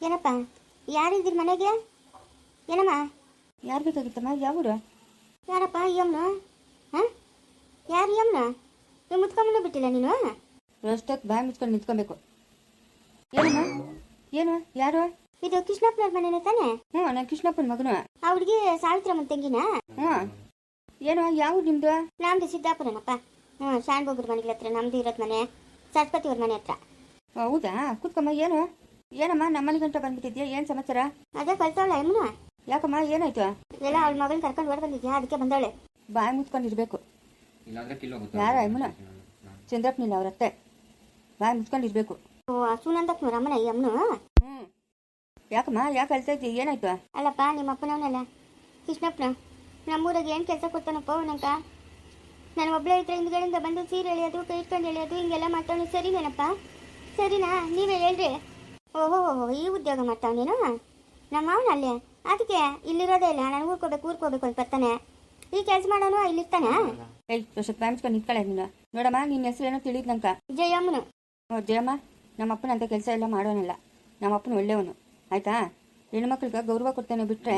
ಏನಪ್ಪ ಯಾರಿದ್ದೀರಿ ಮನೆಗೆ? ಏನಮ್ಮ? ಯಾರು ಬೇಕಾಗಿತ್ತಮ್ಮ? ಯಾವ ಊರು? ಯಾರಪ್ಪ ಯಮ್ನ? ಹಾಂ? ಯಾರು ಯಮ್ನ? ನೀವು ಮುತ್ಕೊಂಬಂದು ಬಿಟ್ಟಿಲ್ಲ ನೀನು? ಅಷ್ಟೊತ್ತು ಬಾಯಿ ಮುಚ್ಕೊಂಡು ನಿಂತ್ಕೊಬೇಕು. ಏನಮ್ಮ? ಏನು? ಯಾರು? ಇದು ಕೃಷ್ಣಪ್ಪನವ್ರ ಮನೆನೇ ತಾನೆ? ಹ್ಞೂ ನಾನು ಕೃಷ್ಣಪ್ಪನ ಮಗನು. ಆ ಹುಡುಗಿ ಸಾವಿತ್ರಮ್ಮನ ತಂಗಿನ? ಹ್ಞೂ ಏನು ಯಾವ ನಿಮ್ಮದು ನಮ್ದು? ಸಿದ್ದಾಪುರನಪ್ಪ. ಹ್ಞೂ ಶಾಣ್ಬೋಗ್ರ ಮನೆಗಳ ಹತ್ರ ನಮ್ದು ಇರೋದು ಮನೆ ಸರಸ್ವತಿ ಅವ್ರ ಮನೆ ಹತ್ರ. ಹೌದಾ? ಕೂತ್ಕಮ್ಮ ಏನು? ಏನಮ್ಮ ನಮ್ಮಲ್ಲಿ ಗಂಟ ಬಂದ್ಬಿಟ್ಟಿದ್ಯಾ? ಏನು ಸಮಾಚಾರ? ಅದೇ ಕಳ್ತಾವಳ ಯಮ್ನ. ಯಾಕಮ್ಮ ಏನಾಯ್ತು? ಎಲ್ಲ ಅವಳ ಮಗನ ಕರ್ಕೊಂಡು ಹೊರ ಬಂದಿದ್ಯಾ? ಅದಕ್ಕೆ ಬಂದವಳೆ ಬಾಯಿ ಮುಚ್ಕೊಂಡಿರ್ಬೇಕು ಇಲ್ಲಾಂದ್ರೆ ಕಿಲೋ ಗೊತ್ತಾ ಯಾರ ಯಮುನ? ಚಂದ್ರಪ್ಪನಿಲ್ಲ ಅವ್ರ ಅತ್ತೆ. ಬಾಯಿ ಮುಚ್ಕೊಂಡಿರ್ಬೇಕು ಓ ಸುನಂದಪ್ಪನವ್ರ ಅಮ್ಮನ ಯಮ್ಮನು ಹ್ಞೂ ಯಾಕಮ್ಮ ಯಾಕೆ ಅಳ್ತಾ ಇದ್ದೀಯ ಏನಾಯ್ತು? ಅಲ್ಲಪ್ಪ ನಿಮ್ಮ ಅಪ್ಪನವನಲ್ಲ ಕೃಷ್ಣಪ್ಪನ ನಮ್ಮೂರಾಗ ಏನು ಕೆಲಸ ಕೊಡ್ತಾನಪ್ಪ ಅವನಂಕ ನಾನು ಒಬ್ಬಳೇ ಇದ್ರೆ ಹಿಂದ್ಗಡೆಯಿಂದ ಬಂದು ಸೀರೆ ಎಳೆಯೋದು ಕೈ ಇಟ್ಕೊಂಡು ಎಳೆಯೋದು ಹಿಂಗೆಲ್ಲ ಮಾಡ್ತಾವನು. ಸರಿನೇನಪ್ಪ? ಸರಿನಾ? ನೀವೇ ಹೇಳ್ರಿ. ಓಹೋ ಈ ಉದ್ಯೋಗ ಮಾಡ್ತಾವನೇನು ನಮ್ಮ ಅವನ ಅಲ್ಲೇ. ಅದಕ್ಕೆ ಇಲ್ಲಿರೋದೇ ಇಲ್ಲ ನಾನು ಊರ್ಕೋಬೇಕು ಊರ್ಕೋಬೇಕು ಅಂತ ಬರ್ತಾನೆ. ಈ ಕೆಲಸ ಮಾಡೋನು ಇಲ್ಲಿರ್ತಾನೆ? ಸ್ವಲ್ಪ ಮುಚ್ಕೊಂಡು ನಿಂತ್ಕೊಳ್ಳೆ ನೀನು. ನೋಡಮ್ಮ ನಿನ್ನ ಹೆಸರು ಏನೋ ತಿಳಿದ್ ನಂಕ ಜಯಮ್ಮನು. ಓ ಜಯಮ್ಮ ನಮ್ಮ ಅಪ್ಪನ ಅಂತ ಕೆಲಸ ಎಲ್ಲ ಮಾಡೋನಲ್ಲ. ನಮ್ಮ ಅಪ್ಪನ ಒಳ್ಳೆಯವನು. ಆಯ್ತಾ? ಹೆಣ್ಮಕ್ಳಿಗೆ ಗೌರವ ಕೊಡ್ತಾನೆ ಬಿಟ್ರೆ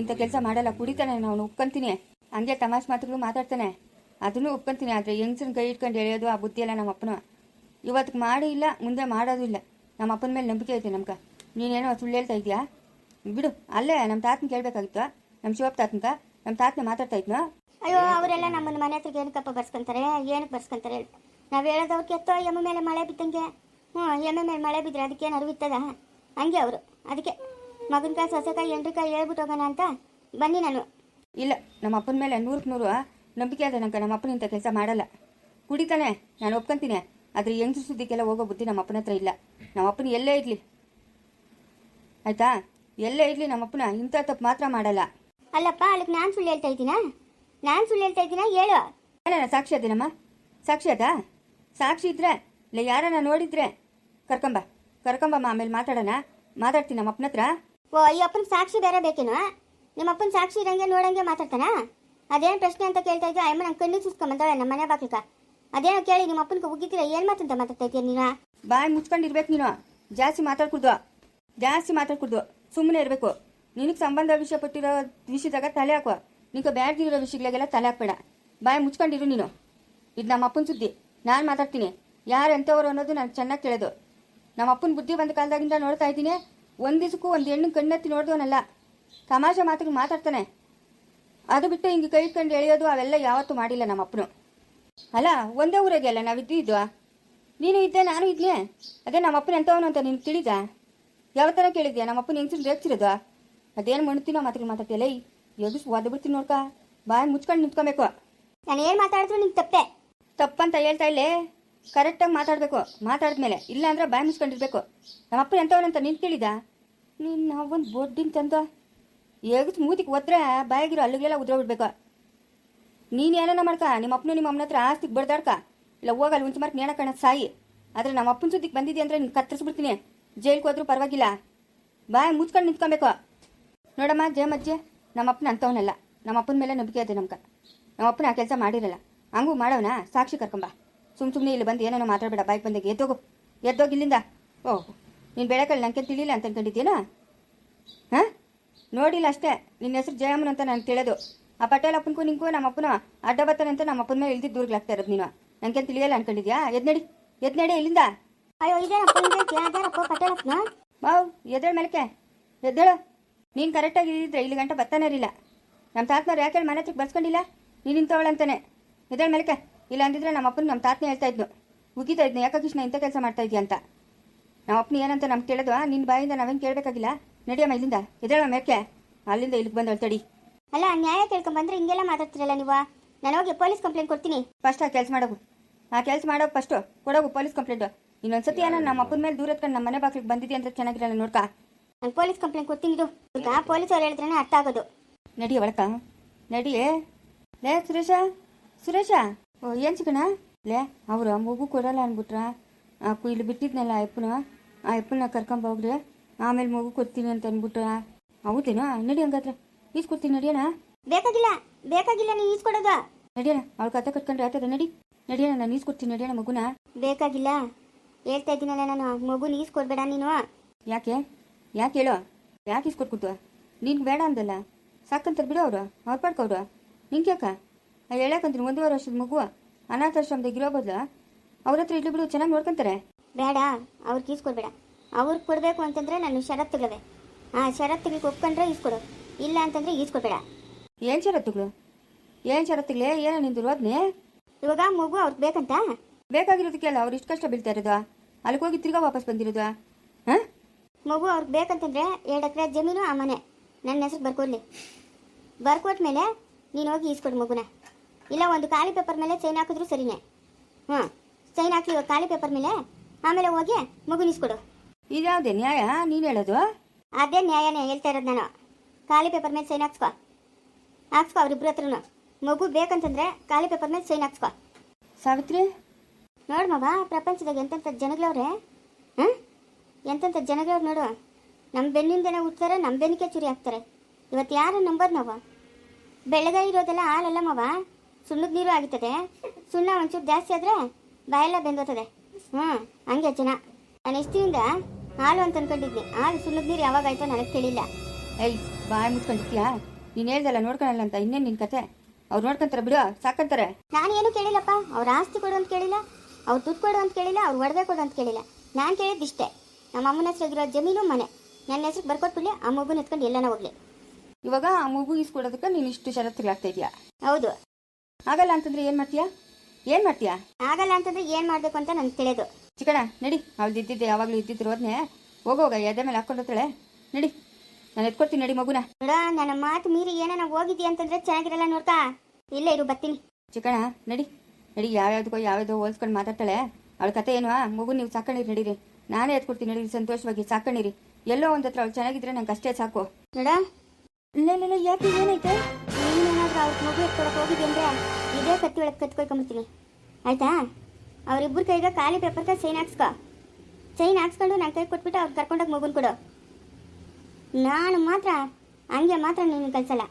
ಇಂಥ ಕೆಲಸ ಮಾಡಲ್ಲ ಕುಡಿತಾನೆ ನಾನು ಒಪ್ಕೊಂತೀನಿ. ಹಂಗೆ ತಮಾಷೆ ಮಾತುಗಳು ಮಾತಾಡ್ತಾನೆ. ಅದನ್ನು ಒಪ್ಕೊಂತೀನಿ ಆದರೆ ಹೆಂಗಸನ ಕೈ ಇಟ್ಕೊಂಡು ಎಳೆಯೋದು ಆ ಬುದ್ಧಿ ಅಲ್ಲ ನಮ್ಮ ಅಪ್ಪನ ಇವತ್ತಿಗೆ ಮಾಡಿ ಇಲ್ಲ ಮುಂದೆ ಮಾಡೋದು ಇಲ್ಲ. ನಮ್ಮ ಅಪ್ಪನ ಮೇಲೆ ನಂಬಿಕೆ ಐತೆ ನಮ್ಗೆ. ನೀನೇನೋ ಸುಳ್ಳು ಹೇಳ್ತಾ ಇದೆಯಾ? ಬಿಡು ಅಲ್ಲೇ ನಮ್ಮ ತಾತನ ಕೇಳಬೇಕಾಗಿತ್ತು. ನಮ್ಮ ಶಿವಪ್ಪ ತಾತನ್ಕ ನಮ್ಮ ತಾತನ ಮಾತಾಡ್ತಾ ಇದ್ನೋ. ಅಯ್ಯೋ ಅವರೆಲ್ಲ ನಮ್ಮನ್ನ ಮನೆ ಹತ್ರ ಏನಕ್ಕಪ್ಪ ಬರ್ಸ್ಕೊಂತಾರೆ? ಏನಕ್ಕೆ ಬರ್ಸ್ಕೊಂತಾರೆ ಹೇಳು. ನಾವು ಹೇಳೋದವ್ರು ಕೆತ್ತೋ ಎಮ್ಮೆ ಮೇಲೆ ಮಳೆ ಬಿದ್ದಂಗೆ. ಹ್ಞೂ ಎಮ್ಮೆ ಮೇಲೆ ಮಳೆ ಬಿದ್ದರೆ ಅದಕ್ಕೇನು ಅರಿವಿತ್ತದ? ಹಂಗೆ ಅವರು. ಅದಕ್ಕೆ ಮಗನಕಾಯಿ ಸೊಸೆಕಾಯಿ ಎಂಡ್ರಿಕಾಯಿ ಹೇಳ್ಬಿಟ್ಟು ಹೋಗೋಣ ಅಂತ ಬನ್ನಿ ನಾನು. ಇಲ್ಲ ನಮ್ಮ ಅಪ್ಪನ ಮೇಲೆ ನೂರಕ್ಕೆ ನೂರು ನಂಬಿಕೆ ಅದ ನಂಗೆ. ನಮ್ಮ ಅಪ್ಪನ ಇಂಥ ಕೆಲಸ ಮಾಡಲ್ಲ. ಕುಡಿತಾನೆ ನಾನು ಒಪ್ಕೊಂತೀನಿ. ಆದರೆ ಹೆಂಗಸು ಸುದ್ದಿಗೆಲ್ಲ ಹೋಗೋ ಬುದ್ಧಿ ನಮ್ಮ ಅಪ್ಪನ ಹತ್ರ ಇಲ್ಲ. ನಮ್ಮ ಅಪ್ಪನ ಎಲ್ಲೇ ಇರಲಿ. ಆಯ್ತಾ? ಎಲ್ಲೇ ಇರಲಿ ನಮ್ಮ ಅಪ್ಪನ ಇಂಥ ತಪ್ಪು ಮಾತ್ರ ಮಾಡಲ್ಲ. ಅಲ್ಲಪ್ಪ ಅಲ್ಲಿಗೆ ನಾನು ಸುಳ್ಳು ಹೇಳ್ತಾ ಇದ್ದೀನಾ? ನಾನು ಸುಳ್ಳು ಹೇಳ್ತಾ ಇದ್ದೀನಾ? ಹೇಳು. ಏನ ಸಾಕ್ಷಿ ಅದೇನಮ್ಮ? ಸಾಕ್ಷಿ ಅದಾ? ಸಾಕ್ಷಿ ಇದ್ರೆ ಇಲ್ಲ ಯಾರನ್ನ ನೋಡಿದ್ರೆ? ಕರ್ಕೊಂಬ ಕರ್ಕೊಂಬಮ್ಮ ಆಮೇಲೆ ಮಾತಾಡೋಣ. ಮಾತಾಡ್ತೀನಿ ನಮ್ಮ ಅಪ್ಪನ ಹತ್ರ. ಓ ಈ ಅಪ್ಪನ ಸಾಕ್ಷಿ ಬೇರೆ ಬೇಕೇನು? ನಿಮ್ಮ ಅಪ್ಪನ ಸಾಕ್ಷಿ ಇರಂಗೆ ನೋಡಂಗೆ ಮಾತಾಡ್ತಾನ? ಅದೇನು ಪ್ರಶ್ನೆ ಅಂತ ಕೇಳ್ತಾ ಇದ್ದೆ ಅಮ್ಮ ನಂಗೆ ಕಣ್ಣು ಚೂಸ್ಕೊಂಬಂದಳೆ ನಮ್ಮ ಮನೆ ಬಾಕ್ಲಿಕ ಅದೇನೋ ಕೇಳಿ, ನಿಮ್ಮ ಅಪ್ಪನಿಗೆ ಉಗಿತೀರ ಏನು ಮಾತಂತ ಮಾತಾಡ್ತಾ ಇದೀಯ ನೀನು? ಬಾಯಿ ಮುಚ್ಕೊಂಡಿರ್ಬೇಕು ನೀನು. ಜಾಸ್ತಿ ಮಾತಾಡ್ಕೊಡ್ದು. ಜಾಸ್ತಿ ಮಾತಾಡ್ಕೊಡ್ದು. ಸುಮ್ಮನೆ ಇರಬೇಕು. ನಿನಗೆ ಸಂಬಂಧ ವಿಷಯ ಪಟ್ಟಿರೋ ವಿಷಯದಾಗ ತಲೆ ಹಾಕುವ ನಿಂಗೆ ಬ್ಯಾಡ್ದಿರೋ ವಿಷಯಗಳಿಗೆಲ್ಲ ತಲೆ ಹಾಕ್ಬೇಡ. ಬಾಯಿ ಮುಚ್ಕೊಂಡಿರು ನೀನು. ಇದು ನಮ್ಮ ಅಪ್ಪನ ಸುದ್ದಿ. ನಾನು ಮಾತಾಡ್ತೀನಿ. ಯಾರು ಎಂಥವ್ರು ಅನ್ನೋದು ನಾನು ಚೆನ್ನಾಗಿ ತಿಳಿದು ನಮ್ಮ ಅಪ್ಪನ ಬುದ್ಧಿ ಬಂದ ಕಾಲದಾಗಿಂದ ನೋಡ್ತಾ ಇದ್ದೀನಿ. ಒಂದು ದಿವಸಕ್ಕೂ ಒಂದು ಹೆಣ್ಣು ಕಣ್ಣೆತ್ತಿ ನೋಡಿದವನಲ್ಲ. ತಮಾಷೆ ಮಾತಿಗೆ ಮಾತಾಡ್ತಾನೆ. ಅದು ಬಿಟ್ಟು ಹಿಂಗೆ ಕೈ ಕಂಡು ಎಳೆಯೋದು ಅವೆಲ್ಲ ಯಾವತ್ತೂ ಮಾಡಿಲ್ಲ ನಮ್ಮ ಅಪ್ಪನು. ಅಲ್ಲ ಒಂದೇ ಊರಾಗೆ ಅಲ್ಲ ನಾವು ಇದ್ದಿದ್ದು ನೀನು ಇದ್ದೆ ನಾನು ಇದ್ಲೇ ಅದೇ ನಮ್ಮ ಅಪ್ಪನ ಎಂಥವನು ಅಂತ ನೀನು ತಿಳಿದ? ಯಾವ ಥರ ಕೇಳಿದ್ಯಾ? ನಮ್ಮ ಅಪ್ಪನ ಹೆಂಗಸರು ರೇಗ್ಸಿರೋದು ಅದೇನು ಮಣ್ತೀನೋ ಮಾತ್ರ ಮಾತಾಡ್ತೀಯಲ್ಲ ಎದುಸ್ ಒದ್ದು ಬಿಡ್ತೀನಿ ನೋಡ್ಕ. ಬಾಯಿ ಮುಚ್ಕೊಂಡು ನಿಂತ್ಕೊಬೇಕು. ನಾನು ಏನು ಮಾತಾಡಿದ್ರು ನಿಂಗೆ ತಪ್ಪೆ? ತಪ್ಪಂತ ಹೇಳ್ತಾ ಇಲ್ಲೇ. ಕರೆಕ್ಟಾಗಿ ಮಾತಾಡಬೇಕು. ಮಾತಾಡಿದ್ಮೇಲೆ. ಇಲ್ಲ ಅಂದ್ರೆ ಬಾಯಿ ಮುಚ್ಕೊಂಡಿರ್ಬೇಕು. ನಮ್ಮಪ್ಪನ ಎಂಥವನಂತ ನೀನು ತಿಳಿದ ನೀನು ನಾವೊಂದು ಬೊಡ್ಡಿನ ತಂದ ಯೋಗಿಸ್ ಮೂತಿಗೆ ಒದ್ರೆ ಬಾಯಿಗಿರೋ ಅಲ್ಲಿಗೆಲ್ಲ ಉದ್ರೋಗ್ಬಿಡ್ಬೇಕು ನೀನು ಏನಾನ ಮಾಡ್ಕ? ನಿಮ್ಮ ಅಪ್ಪನು ನಿಮ್ಮ ಅಮ್ಮನ ಹತ್ರ ಆಸ್ತಿಗೆ ಬಡ್ದಾಡ್ಕ. ಇಲ್ಲ ಹೋಗಲ್ಲ ಉಂಚು ಮಾರ್ಕ್ ನೇಣ ಕಣ ಸಾಯಿ. ಆದರೆ ನಮ್ಮ ಅಪ್ಪನ ಸುದ್ದಿಗೆ ಬಂದಿದ್ದೆ ಅಂದರೆ ನೀನು ಕತ್ತರಿಸ್ಬಿಡ್ತೀನಿ. ಜೈಲ್ಗೆ ಹೋದ್ರೂ ಪರವಾಗಿಲ್ಲ. ಬಾಯ್ ಮುಚ್ಕೊಂಡು ನಿಂತ್ಕೊಬೇಕು. ನೋಡಮ್ಮ ಜಯಮಜ್ಜೆ ನಮ್ಮ ಅಪ್ಪನ ಅಂಥವನಲ್ಲ ನಮ್ಮ ಅಪ್ಪನ ಮೇಲೆ ನಂಬಿಕೆ ಇದೆ ನಮ್ಗೆ ನಮ್ಮ ಅಪ್ಪನ ಆ ಕೆಲಸ ಮಾಡಿರಲ್ಲ. ಹಂಗೂ ಮಾಡೋಣ ಸಾಕ್ಷಿ ಕರ್ಕೊಂಬ. ಸುಮ್ ಸುಮ್ಮನೆ ಇಲ್ಲಿ ಬಂದು ಏನೇನೋ ಮಾತಾಡಬೇಡ. ಬಾಯ್ಗೆ ಬಂದಾಗ ಎದ್ದೋಗು. ಎದ್ದೋಗಿ ಇಲ್ಲಿಂದ. ಓಹ್ ನೀನು ಬೆಳಕಲ್ಲಿ ನಂಗೆ ತಿಳಿಲ್ಲ ಅಂತ ಅನ್ಕೊಂಡಿದ್ದೀನಾ ಹಾಂ? ನೋಡಿಲ್ಲ ಅಷ್ಟೇ. ನಿನ್ನ ಹೆಸರು ಜಯಮ್ಮನ ಅಂತ ನಾನು ತಿಳಿಯೋದು ಆ ಪಟೇಲ್ ಅಪ್ಪನಿಗೂ ನಿಂಗೂ ನಮ್ಮ ಅಪ್ಪನ ಅಡ್ಡ ಬರ್ತಾನೆ ಅಂತ ನಮ್ಮ ಅಪ್ಪನ ಮೇಲೆ ಇಳ್ದಿದ್ದು ದೂರ್ಗ್ಲಾಗ್ತಾ ಇರೋದು ನೀನು. ನನಗೆ ತಿಳಿಯಲ್ಲ ಅನ್ಕೊಂಡಿದ್ಯಾ? ಎದ್ನಡಿ ಎದ್ನಡಿ ಇಲ್ಲಿಂದ. ಅಯ್ಯೋ ಇದೇನಪ್ಪ ಪಟೇಲಪ್ಪನ ಮಾವ್ ಎದ್ದೇಳ ಮೇಲಕ್ಕೆ ಎದ್ದೇಳು. ನೀನು ಕರೆಕ್ಟಾಗಿ ಇದ್ದಿದ್ರೆ ಇಲ್ಲಿ ಗಂಟೆ ಬರ್ತಾನೆ ಇರಲಿಲ್ಲ. ನಮ್ಮ ತಾತನವ್ರು ಯಾಕೆ ಮನೆ ಹತ್ರಕ್ಕೆ ಬರ್ಸ್ಕೊಂಡಿಲ್ಲ? ನೀನು ಅಂತಾನೆ. ಎದ್ದೇಳ ಮೇಲಕ್ಕೆ ಇಲ್ಲ ಅಂದಿದ್ರೆ ನಮ್ಮ ಅಪ್ಪನ ನಮ್ಮ ತಾತನೇ ಹೇಳ್ತಾ ಇದ್ನು. ಉಗಿತಾ ಇದ್ನು ಯಾಕೆ ಕೃಷ್ಣ ಇಂಥ ಕೆಲಸ ಮಾಡ್ತಾ ಇದೆಯಾ ಅಂತ. ನಮ್ಮ ಅಪ್ಪನ ಏನಂತ ನಮ್ಗೆ ಕೇಳೋದು ನಿನ್ನ ಬಾಯಿಂದ ನಾವೇನು ಕೇಳಬೇಕಾಗಿಲ್ಲ. ನಡಿಯಮ್ಮ ಇಲ್ಲಿಂದ ಎದ್ದೇಳ ಮೇಲಕ್ಕೆ ಅಲ್ಲಿಂದ ಇಲ್ಲಿಗೆ ಬಂದು ತಡಿ ಅಲ್ಲ ನ್ಯಾಯ ಕೇಳ್ಕೊಂಬಂದ್ರೆ ಹಿಂಗೆಲ್ಲ ಮಾತಾಡ್ತಿರಲ್ಲ ನೀವು? ನಾನು ಹೋಗಿ ಪೊಲೀಸ್ ಕಂಪ್ಲೇಂಟ್ ಕೊಡ್ತೀನಿ. ಫಸ್ಟ್ ಆ ಕೆಲಸ ಮಾಡೋಗು. ಆ ಕೆಲಸ ಮಾಡೋ ಫಸ್ಟು ಕೊಡೋಗು ಪೊಲೀಸ್ ಕಂಪ್ಲೇಂಟು. ಇನ್ನೊಂದ್ಸತಿ ಏನೋ ನಮ್ಮ ಅಪ್ಪನ ಮೇಲೆ ದೂರ ಎತ್ಕೊಂಡು ನಮ್ಮ ಮನೆ ಬಾಕ್ಲಿಗೆ ಬಂದಿದೆ ಅಂತ ಚೆನ್ನಾಗಿರಲ್ಲ ನೋಡ್ಕ. ನಾನು ಪೊಲೀಸ್ ಕಂಪ್ಲೇಂಟ್ ಕೊಡ್ತೀನಿ ಇದು ಈಗ ಪೊಲೀಸ್ ಅವ್ರು ಹೇಳಿದ್ರೇನೆ ಅರ್ಥ ಆಗೋದು. ನಡಿ ಒಳಕ ನಡಿ ಲೇ ಸುರೇಶ. ಸುರೇಶ. ಓ ಏನು ಚಿಕ್ಕಣ ಲೇ ಅವರು ಮಗು ಕೊಡಲ್ಲ ಅಂದ್ಬಿಟ್ರ ಆ ಇಲ್ಲಿ ಬಿಟ್ಟಿದ್ನಲ್ಲ ಆ ಅಪ್ಪನ. ಆ ಅಪ್ಪನ ಕರ್ಕೊಂಬೋಗ್ರಿ ಆಮೇಲೆ ಮಗು ಕೊಡ್ತೀನಿ ಅಂತ ಅಂದ್ಬಿಟ್ರ ಹೌದೇನೋ? ನಡಿ ಹಂಗಾದ್ರೆ. ಈಸ್ಕೊಡ್ತೀನಿ ನಡಿಯೋಣ ಬೇಕಾಗಿಲ್ಲ ಬೇಕಾಗಿಲ್ಲ ನೀವು ಈಸ್ಕೊಡೋದು ನಡಿಯೋಣ ಅವ್ರ ಕತೆ ಕಟ್ಕೊಂಡ್ರೆ ಆಯ್ತದ ನಡಿ. ನಡಿಯೋಣ ನಾನು ಈಸ್ಕೊಡ್ತೀನಿ ನಡಿಯೋಣ ಮಗುನ. ಬೇಕಾಗಿಲ್ಲ. ಹೇಳ್ತಾ ಇದ್ದೀನಲ್ಲ ನಾನು ಮಗುನ ಈಸ್ಕೊಡ್ಬೇಡ ನೀನು. ಯಾಕೆ? ಯಾಕೆ ಹೇಳೋ? ಯಾಕೆ ಈಸ್ಕೊಟ್ಬಿಟ್ಟು ನೀನು ಬೇಡ ಅಂದಲ್ಲ. ಸಾಕಂತಾರೆ ಬಿಡು ಅವರು ಅವ್ರ ಪಾಡ್ಕವ್ರು ನಿಂಗೆ ಯಾಕ? ಹೇಳಕ್ಕಂತೀನಿ ಒಂದೂವರೆ ವರ್ಷದ ಮಗು ಅನಾಥಾಶ್ರಮದಾಗ ಇರೋ ಬದಲು ಅವ್ರ ಹತ್ರ ಇಡ್ಲಿ ಬಿಡು ಚೆನ್ನಾಗಿ ನೋಡ್ಕೊಂತಾರೆ. ಬೇಡ ಅವ್ರಿಗೆ ಈಸ್ಕೊಡ್ಬೇಡ ಅವ್ರಿಗೆ ಕೊಡಬೇಕು ಅಂತಂದ್ರೆ ನಾನು ಶರತ್ ಷರತ್ತುಗಳಿವೆ ಆ ಷರತ್ತುಗಳಿಗೆ ಒಪ್ಕೊಂಡ್ರೆ ಈಸ್ಕೊಡು ಇಲ್ಲ ಅಂತಂದ್ರೆ ಈಸ್ಕೊಬೇಡ ಏನ್ ಷರತ್ತುಗಳು ಏನು ಷರತ್ತುಗಳೇ ಏನೋ ನಿಂದು ರೋದ್ನೆ? ಇವಾಗ ಮಗು ಅವ್ರಿಗೆ ಬೇಕಂತ? ಬೇಕಾಗಿರೋದಕ್ಕೆಲ್ಲ ಅವ್ರು ಇಷ್ಟು ಕಷ್ಟ ಬೀಳ್ತಾ ಇರೋದು. ಅಲ್ಲಿಗೆ ಹೋಗಿ ತಿರ್ಗಾ ವಾಪಸ್ ಬಂದಿರೋದು. ಹಾಂ? ಮಗು ಅವ್ರಿಗೆ ಬೇಕಂತಂದ್ರೆ ಎರಡು ಎಕರೆ ಜಮೀನು ಆ ಮನೆ. ನನ್ನ ಹೆಸ್ರು ಬರ್ಕೊಡ್ಲಿ. ಬರ್ಕೊಟ್ಮೇಲೆ ನೀನು ಹೋಗಿ ಈಸ್ಕೊಡು ಮಗುನ. ಇಲ್ಲ ಒಂದು ಖಾಲಿ ಪೇಪರ್ ಮೇಲೆ ಸೈನ್ ಹಾಕಿದ್ರು ಸರಿನೇ. ಹಾಂ ಸೈನ್ ಹಾಕಿ ಇವಾಗ ಖಾಲಿ ಪೇಪರ್ ಮೇಲೆ ಆಮೇಲೆ ಹೋಗಿ ಮಗುನ ಈಸ್ಕೊಡು ಇದ್ಯಾವುದೇ ನ್ಯಾಯ? ನೀನು ಹೇಳೋದು? ಅದೇ ನ್ಯಾಯನೇ ಹೇಳ್ತಾ ಇರೋದು ನಾನು. ಖಾಲಿ ಪೇಪರ್ ಮೇಲೆ ಸೈನ್ ಹಾಕ್ಸ್ಕೊ. ಹಾಕ್ಸ್ಕೊ ಅವ್ರಿಬ್ರ ಹತ್ರನು. ಮಗು ಬೇಕಂತಂದ್ರೆ ಖಾಲಿ ಪೇಪರ್ ಮೇಲೆ ಸೈನ್ ಹಾಕ್ಸ್ಕೊ. ಸಾವಿತ್ರಿ? ನೋಡು ಮಾವ ಪ್ರಪಂಚದಾಗ ಎಂತೆಂಥ ಜನಗಳವ್ರೆ? ಹಾಂ ಎಂತೆಂಥ ಜನಗಳವ್ರು ನೋಡು. ನಮ್ಮ ಬೆನ್ನಿಂದನೇ ಹುಟ್ತಾರೆ ನಮ್ಮ ಬೆನ್ನಿಗೆ ಚುರಿ ಹಾಕ್ತಾರೆ. ಇವತ್ತು ಯಾರು ನಂಬೋದು ನಾವು ಬೆಳಗ್ಗೆ ಇರೋದೆಲ್ಲ ಹಾಲಲ್ಲ ಮಾವ? ಸುಣ್ಣದ ನೀರು ಆಗುತ್ತದೆ. ಸುಣ್ಣ ಒಂಚೂರು ಜಾಸ್ತಿ ಆದರೆ ಬಾಯೆಲ್ಲ ಬೆಂದೋತದೆ ಹ್ಞೂ ಹಂಗೆ ಜನ ನಾನು ಎಷ್ಟಿನಿಂದ ಹಾಲು ಅಂತ ಅಂದ್ಕೊಂಡಿದ್ದೀನಿ ಹಾಲು ಸುಣ್ಣದ ನೀರು ಯಾವಾಗ ಆಯ್ತೋ ನನಗೆ ತಿಳಿಲ್ಲ. ಏಯ್ ಬಾಯ್ ಮುಚ್ಕೊಂಡಿರ್ತೀಯಾ ನೀನು ಹೇಳ್ದಲ್ಲ ನೋಡ್ಕೊಳಲ್ಲ ಅಂತ ಇನ್ನೇನು ನಿನ್ನ ಕತೆ? ಅವ್ರು ನೋಡ್ಕೊಂತಾರೆ ಬಿಡು ಸಾಕಂತಾರೆ. ನಾನು ಏನು ಕೇಳಿಲ್ಲಪ್ಪ. ಅವ್ರ ಆಸ್ತಿ ಕೊಡು ಅಂತ ಕೇಳಿಲ್ಲ ಅವ್ರು ದುಡ್ಡು ಕೊಡು ಅಂತ ಕೇಳಿಲ್ಲ ಅವ್ರು ಒಡವೆ ಕೊಡು ಅಂತ ಕೇಳಿಲ್ಲ. ನಾನು ಕೇಳಿದ್ದಿಷ್ಟೇ ನಮ್ಮ ಅಮ್ಮನ ಹೆಸರಿಗಿರೋ ಜಮೀನು ಮನೆ. ನನ್ನ ಹೆಸರು ಬರ್ಕೊಟ್ಬಿಡಿ ಆ ಮಗುನ ಎತ್ಕೊಂಡು ಎಲ್ಲನ ಹೋಗ್ಲಿ. ಇವಾಗ ಆ ಮಗು ಇಸ್ಕೊಡೋದಕ್ಕೆ ನೀನು ಇಷ್ಟು ಷರತ್ತುಗಳಾಗ್ತಾ ಇದೆಯಾ? ಹೌದು. ಆಗಲ್ಲ ಅಂತಂದ್ರೆ ಏನು ಮಾಡ್ತೀಯಾ? ಏನು ಮಾಡ್ತೀಯಾ? ಆಗಲ್ಲ ಅಂತಂದ್ರೆ ಏನು ಮಾಡಬೇಕು ಅಂತ ನನಗೆ ತಿಳಿಯೋದು ಚಿಕ್ಕಣ ನಡಿ ಅವ್ಳು ಇದ್ದಿದ್ದೆ ಯಾವಾಗಲೂ ಇದ್ದಿದ್ದಿರೋದ್ನೆ. ಹೋಗೋಗ ಎದೆ ಮೇಲೆ ಹಾಕ್ಕೊಂಡಿರ್ತಾಳೆ ನಡಿ. ನಾನು ಎತ್ಕೊಡ್ತೀನಿ ನಡಿ ಮಗುನ. ನೋಡ ನನ್ನ ಮಾತು ಮೀರಿ ಏನಾನ ಹೋಗಿದ್ಯಾ ಅಂತಂದ್ರೆ ಚೆನ್ನಾಗಿರಲ್ಲ ನೋಡ್ತಾ. ಇಲ್ಲೇ ಇರು ಬರ್ತೀನಿ. ಚಿಕ್ಕಣ ನಡಿ. ನಡಿ ಯಾವ್ಯಾವ್ದಕ್ಕೋ ಯಾವ್ಯಾವ್ದೋ ಹೋಲ್ಸ್ಕೊಂಡು ಮಾತಾಡ್ತಾಳೆ. ಅವಳ ಕತೆ ಏನು ಮಗು ನೀವು ಸಾಕೊಂಡಿರಿ ನಡೀರಿ. ನಾನೇ ಎತ್ಕೊಡ್ತೀನಿ ನಡೀರಿ ಸಂತೋಷವಾಗಿ ಸಾಕೊಂಡಿರಿ ಎಲ್ಲೋ ಒಂದ್ ಹತ್ರ ಅವ್ಳು ಚೆನ್ನಾಗಿದ್ರೆ ನಂಗೆ ಅಷ್ಟೇ ಸಾಕು. ನೋಡ. ಇಲ್ಲ ಇಲ್ಲ ಯಾಕೆ ಏನೈತೆ ನೀನೇನಾದ್ರೂ ಅವ್ರ ಮಗು ಎತ್ಕೊಳಕ್ ಹೋಗಿದ್ದೆ ಅಂದ್ರೆ ಇದೇ ಕತ್ತಿ ಒಳಗೆ ಕತ್ಕೊಯ್ಕೊಂಬಿಡ್ತೀನಿ ಆಯ್ತಾ? ಅವ್ರಿಬ್ಬರ ಕೈಗ ಖಾಲಿ ತ ಸೈನ್ ಹಾಕ್ಸ್ಕೊ. ಸೈನ್ ಹಾಕ್ಸ್ಕೊಂಡು ನನ್ನ ಕೈ ಕೊಟ್ಬಿಟ್ಟು ಅವ್ರು ಕರ್ಕೊಂಡೋಗಿ ಮಗುನ್ ಕೊಡು. ನಾನು ಮಾತ್ರ ಹಂಗೆ ಮಾತ್ರ ನೀನು ಕಲ್ಸಲ್ಲ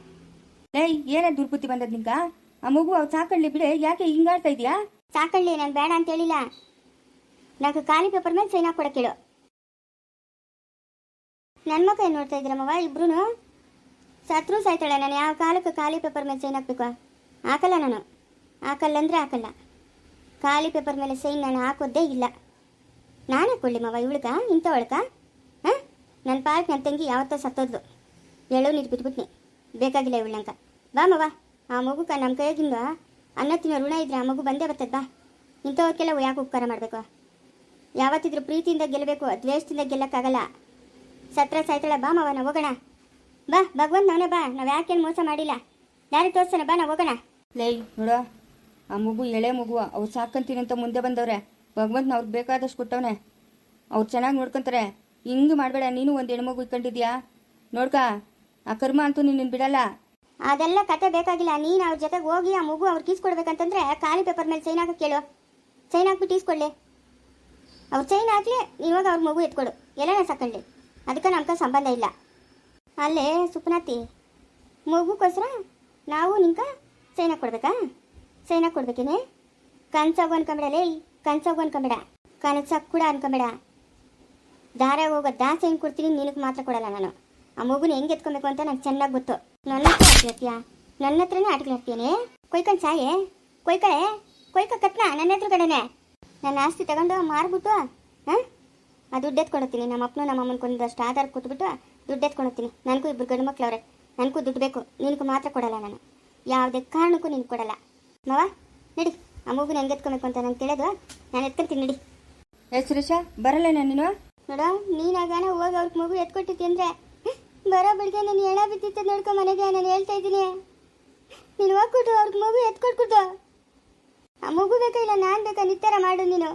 ಏಯ್ ಏನೇ ದುರ್ಬುದ್ಧಿ ಬಂದದ್ ನಿಂಗ? ಆ ಮಗು ಅವ್ ಸಾಕೊಳ್ಳಿ ಬಿಡೆ ಯಾಕೆ ಹಿಂಗಾಡ್ತಾ ಇದೀಯಾ? ಸಾಕಳ್ಳಿ ನಾನು ಬೇಡ ಅಂತ ಹೇಳಿಲ್ಲ. నాకు ಖಾಲಿ ಪೇಪರ್ ಮೇಲೆ ಸೈನ್ ಹಾಕೊಡಕ್ಕೆ ಹೇಳು. ನನ್ನ ಮಗ ಏನು ನೋಡ್ತಾ ಇದ್ದೀರಮ್ಮವ ಇಬ್ರು ಸತ್ರು ಸಾಯ್ತಾಳೆ ನಾನು ಯಾವ ಕಾಲಕ್ಕೆ ಖಾಲಿ ಪೇಪರ್ ಮೇಲೆ ಸೈನ್ ಹಾಕ್ಬೇಕು ಹಾಕಲ್ಲ ನಾನು. ಹಾಕಲ್ಲ ಅಂದರೆ ಹಾಕಲ್ಲ. ಖಾಲಿ ಪೇಪರ್ ಮೇಲೆ ಸೈನ್ ನಾನು ಹಾಕೋದೇ ಇಲ್ಲ. ನಾನೇ ಕೊಡ್ಲಿ ಮವ ಇವಳ್ಕ ಇಂಥ ಒಳಕ ಹಾಂ ನನ್ನ ಪಾರ್ಕ್ ನನ್ನ ತಂಗಿ ಯಾವತ್ತೋ ಸತ್ತೋದ್ಲು. ಎಳ್ಳು ನೀರು ಬಿಟ್ಬಿಟ್ನಿ ಬೇಕಾಗಿಲ್ಲ ಇವಳಂಕ ಬಾ ಮವ, ಆ ಮಗುಕ ನಮ್ಮ ಕೈಯಾಗಿಂದ ಅನ್ನ ತಿನ್ನೋ ಋಣ ಇದ್ರೆ ಆ ಮಗು ಬಂದೇ ಬರ್ತದೆ ಬಾ. ಇಂಥವ್ರಿಗೆಲ್ಲ ಯಾಕೆ ಉಪಕಾರ ಮಾಡಬೇಕು? ಯಾವತ್ತಿದ್ರು ಪ್ರೀತಿಯಿಂದ ಗೆಲ್ಲಬೇಕು, ದ್ವೇಷದಿಂದ ಗೆಲ್ಲಕ್ಕಾಗಲ್ಲ. ಸತ್ರ ಸಾಯ್ತಾಳೆ, ಬಾ ಮಾವ, ನಾವು ಹೋಗೋಣ. ಬಾ, ಭಗವಂತ ನಾವೇ ಬಾ, ನಾವು ಯಾಕೇನು ಮೋಸ ಮಾಡಿಲ್ಲ. ದಾರಿ ತೋರ್ಸೋಣ, ಬಾ, ನಾವು ಹೋಗೋಣ. ಲೈ, ನೋಡ, ಆ ಮಗು ಎಳೆ ಮಗು, ಅವ್ರು ಸಾಕಂತೀನಿ ಅಂತ ಮುಂದೆ ಬಂದವ್ರೆ. ಭಗವಂತನ ಅವ್ರಿಗೆ ಬೇಕಾದಷ್ಟು ಕೊಟ್ಟವನೆ. ಅವ್ರು ಚೆನ್ನಾಗಿ ನೋಡ್ಕೊಂತಾರೆ. ಹಿಂಗೆ ಮಾಡಬೇಡ, ನೀನು ಒಂದು ಹೆಣ್ಮಗು ಇಟ್ಕೊಂಡಿದ್ಯಾ? ನೋಡ್ಕ, ಆ ಕರ್ಮ ಅಂತೂ ನಿನ್ನ ಬಿಡಲ್ಲ. ಅದೆಲ್ಲ ಕತೆ ಬೇಕಾಗಿಲ್ಲ. ನೀನು ಅವ್ರ ಜೊತೆಗೆ ಹೋಗಿ ಆ ಮಗು ಅವ್ರಿಗೆ ಈಸ್ಕೊಡ್ಬೇಕಂತಂದ್ರೆ ಖಾಲಿ ಪೇಪರ್ ಮೇಲೆ ಸೈನ್ ಹಾಕಿ ಕೇಳು. ಸೈನ್ ಹಾಕ್ಬಿಟ್ಟು ಈಸ್ಕೊಳ್ಳಿ ಅವ್ರು ಸೈನ್ ಹಾಕ್ಲಿ, ಇವಾಗ ಅವ್ರ ಮಗು ಎತ್ಕೊಡು. ಎಲ್ಲನ ಸಾಕೊಳ್ಳಿ ಅದಕ್ಕೆ ನಮ್ಗೆ ಸಂಬಂಧ ಇಲ್ಲ. ಅಲ್ಲೇ, ಸುಪ್ನಾತಿ ಮಗುಗೋಸ್ಕರ ನಾವು ನಿಂಕ ಸೈನ್ ಹಾಕ್ಕೊಡ್ಬೇಕಾ ಸೈನ್ ಹಾಕ್ಕೊಡ್ಬೇಕೇನೆ ಕನ್ಸಾಗು ಅನ್ಕೊಂಬೇಡ ಲೇ. ಕನ್ಸಾಗು ಅನ್ಕೊಂಬೇಡ. ಕನಸಾಗ ಕೂಡ ಅನ್ಕೊಂಬೇಡ. ದಾರ ಹೋಗೋ ದಾಸ ಹೆಂಗೆ ಕೊಡ್ತೀನಿ ನಿನಗೆ ಮಾತ್ರ ಕೊಡಲ್ಲ ನಾನು. ಆ ಮಗುನ ಹೆಂಗ್ ಎತ್ಕೊಬೇಕು ಅಂತ ನಂಗೆ ಚೆನ್ನಾಗಿ ಗೊತ್ತು. ನನ್ನ ಹತ್ರ ಆಟಲಾಡ್ತೀಯ ನನ್ನ ಹತ್ರನೇ ಆಟಲಾಡ್ತೀನಿ ಕೊಯ್ಕೊಂಡು ಸಾಯೆ? ಕೊಯ್ಕಳೆ? ಕೊಯ್ಕ ಕತ್ನ ನನ್ನ ಹತ್ರ ಕಡೆನೆ. ನನ್ನ ಆಸ್ತಿ ತಗೊಂಡು ಮಾರ್ಬಿಟ್ಟು, ಹಾಂ? ಆ ದುಡ್ಡು ಎತ್ಕೊಡತ್ತೀನಿ ನಮ್ಮ ಅಪ್ಪನು ನಮ್ಮ ಅಮ್ಮನ ಕೊಂದಷ್ಟು ಆಧಾರ ಕೊಟ್ಬಿಟ್ಟು ದುಡ್ಡು ಎತ್ಕೊಳತ್ತೀನಿ ನನಗೂ ಇಬ್ಬರು ಗಂಡು ಮಕ್ಳವ್ರೆ. ನನಗೂ ದುಡ್ಡು ಬೇಕು. ನಿನಗೂ ಮಾತ್ರ ಕೊಡಲ್ಲ ನಾನು. ಯಾವುದೇ ಕಾರಣಕ್ಕೂ ನೀನು ಕೊಡಲ್ಲ. ಮಾವ, ನಡಿ. ಆ ಮಗುನ ಹೆಂಗೆ ಎತ್ಕೊಬೇಕು ಅಂತ ನಂಗೆ ಕೇಳೋದು ನಾನು ಎತ್ಕೊಂತೀನಿ, ನಡಿ. ಏ ಸುರೇಶ, ಬರಲ್ಲ ನೀನು? ನೋಡ, ನೀನಾಗಾನ ಹೋಗಿ ಅವ್ರಿಗೆ ಮಗು ಎತ್ಕೊಟ್ಟಿದ್ದೆ ಅಂದ್ರೆ ಬರೋ ಬಿಡ್ಗೆ ನಾನು ಎಣ ಬಿದ್ದಿತ್ತು ನೋಡ್ಕೊ ಮನೆಗೆ, ನಾನು ಹೇಳ್ತಾ ಇದ್ದೀನಿ. ನೀನು ಹೋಗ್ಬಿಟ್ಟು ಅವ್ರಿಗೆ ಮಗು ಎತ್ಕೊಟ್ಬಿಟ್ಟು ಆ ಮಗು ಬೇಕಾ ಇಲ್ಲ ನಾನು ಬೇಕಾ ನಿತ್ತರ ಮಾಡು ನೀನು.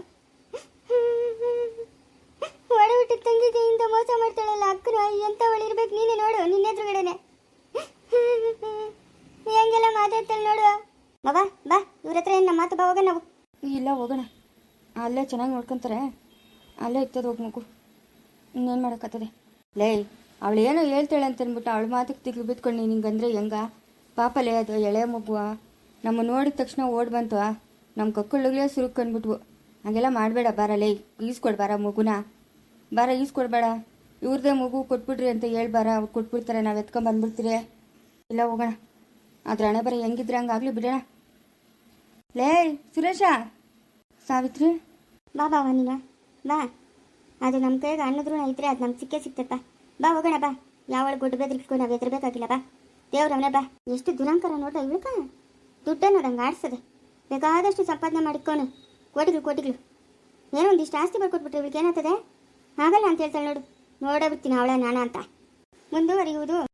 ಒಡಬಿಟ್ಟು ತಂಗಿಗೆ ಇಂದ ಮೋಸ ಮಾಡ್ತಾಳಲ್ಲ ಅಕ್ಕನ ಎಂತ ಇರ್ಬೇಕು ನೀನೆ ನೋಡು, ನಿನ್ನ ಎದುರುಗಡೆನೆ. ಹೆಂಗೆಲ್ಲ ಮಾತಾಡ್ತಾಳೆ ನೋಡು. ಬಾಬಾ ಬಾ, ಇವ್ರ ಹತ್ರ ಏನು ನಮ್ಮ ಮಾತು ಬಾ, ಹೋಗೋಣ ನಾವು. ಇಲ್ಲ, ಹೋಗೋಣ. ಅಲ್ಲೇ ಚೆನ್ನಾಗಿ ನೋಡ್ಕೊಂತಾರೆ. ಅಲ್ಲೇ ಇರ್ತದೆ ಹೋಗಿ ಮಗು. ಇನ್ನೇನು ಮಾಡೋಕತ್ತದೆ? ಲೇ, ಅವಳು ಏನೋ ಹೇಳ್ತಾಳೆ ಅಂತ ಅಂದ್ಬಿಟ್ಟು ಅವಳ ಮಾತಿಗೆ ತಿಗ್ಲು ಬಿತ್ಕೊಂಡು ನಿಂಗಂದ್ರೆ ಹೆಂಗ ಪಾಪಲೇ ಅದು ಎಳೆ ಮಗುವ? ನಮ್ಮ ನೋಡಿದ ತಕ್ಷಣ ಓಡ್ ಬಂತು ನಮ್ಮ ಕಕ್ಕಳಿಗೆ ಸುರುಕೊಂಡ್ಬಿಟ್ವು ಹಾಗೆಲ್ಲ ಮಾಡಬೇಡ ಬಾರ ಲೇ ಈಸ್ಕೊಡ್ಬಾರ ಮಗುನ. ಬಾರ ಈಸ್ಕೊಡ್ಬೇಡ, ಇವ್ರದೇ ಮಗು ಕೊಟ್ಬಿಡ್ರಿ ಅಂತ ಹೇಳ್ಬಾರ ಅವ್ರು ಕೊಟ್ಬಿಡ್ತಾರೆ, ನಾವು ಎತ್ಕೊಂಡ್ ಬಂದ್ಬಿಡ್ತೀರಿ. ಇಲ್ಲ, ಹೋಗೋಣ. ಆದ್ರೆ ಹಣೆ ಬರ ಹೆಂಗಿದ್ರೆ ಹಂಗಾಗ್ಲಿ ಬಿಡೋಣ. ಲೇ, ಸುರೇಶ. ಸಾವಿತ್ರಿ. ಬಾ ಬಾ. ಬಾ. ಅದು ನಮ್ಮ ಕೈಗೆ ಅನ್ನದ್ರೂ ಇದ್ರೆ ಅದು ನಮ್ಗೆ ಸಿಕ್ಕೇ ಸಿಕ್ತಪ್ಪ ಬಾ. ಹೋಗೋಣ ಬಾ. ಯಾವಳು ಗುಡ್ ಬೆದರಿಸ್ಕೊಂಡು ನಾವು ಎದುರಬೇಕಾಗಿಲ್ಲ ಬಾ. ದೇವ್ರವನೇ ಬಾ. ಎಷ್ಟು ದಿನಾಂಕರ ನೋಡ್ದ ಇವಳಕ ದುಡ್ಡನ್ನು ನಂಗೆ ಆಡ್ಸದೆ. ಬೇಕಾದಷ್ಟು ಸಂಪಾದನೆ ಮಾಡಿಕೊಂಡು ಕೋಟಿಗಳು ಕೋಟಿಗಳು. ಏನೋ ಒಂದಿಷ್ಟು ಆಸ್ತಿ ಬರ್ಕೊಟ್ಬಿಟ್ರೆ ಇವಳಿಗೆ ಏನಾಗ್ತದೆ? ಆಗಲ್ಲ ಅಂತ ಹೇಳ್ತಾಳೆ ನೋಡು. ನೋಡೇ ಬಿಡ್ತೀನಿ ಅವಳ ನಾನ ಅಂತ. ಮುಂದುವರಿಯುವುದು.